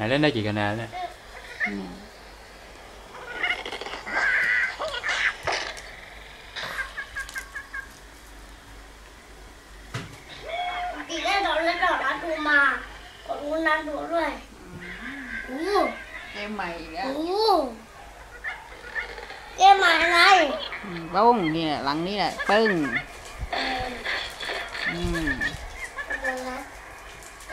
à, lên đây chị cần nè chị cái đó lên đó đã đủ mà còn muốn ăn đủ rồi ừ. em ừ. mày đó ừ. mày này ừ, bông nè lặng đi nè bưng ừ.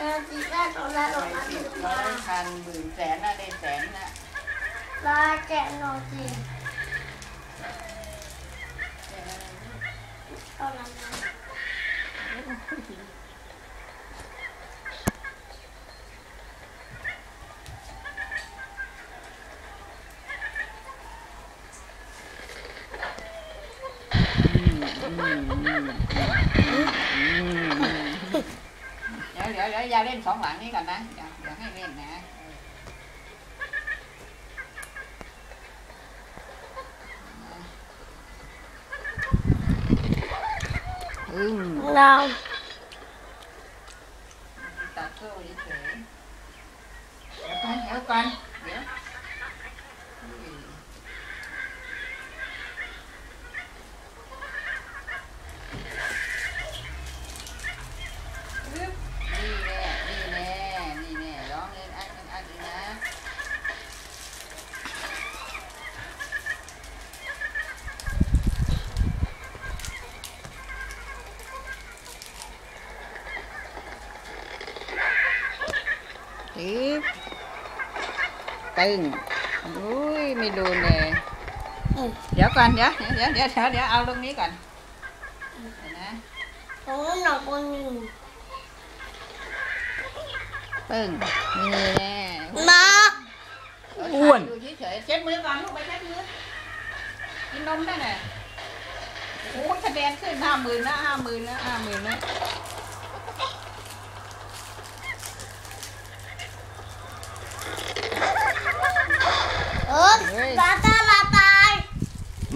เราจีน่าตอนแรกออกมาสิถึบงร้มาอยพันหมื่นแสนน่ะได้แสนน่ะลาแกะหน่อจีตอนนั้นนะอืมอืมอืมอืมอืมยาเล่นสองหลังนี้ก่อนนะอย่าอย่าให้เล่นนะเราตัดเพื่อไว้เฉยเดี๋ยวก่อนเดี๋ยวก่อนตึ๊บตึงอุ้ยไมู่เนี่ยเดี๋ยวก่อนเดี๋ยวเดี๋ยวเดี๋ยวเดี๋ยวเดี๋ยวเอาลงนี้ก่อนนะโอ้หนักกว่าหนึ่งตึง นี่แน่มา อ้วนอยู่เฉยเช็ดมือก่อนลูกไปเช็ดมือกินนมได้ไหมโอ้ยคดแขึ้นห้าหมื่นนะห้าหมื่นนะห้าหมื่นนะ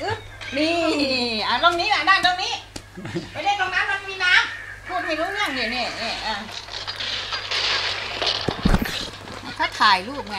อึ๊บ นี่ อ่ะตรงนี้แหละด้านตรงนี้ ไปเล่นตรงนั้นมันมีน้ำพูดให้รู้เรื่องเนี่ยเนี่ยเนี่ยอ่ะ ถ้าถ่ายรูปไง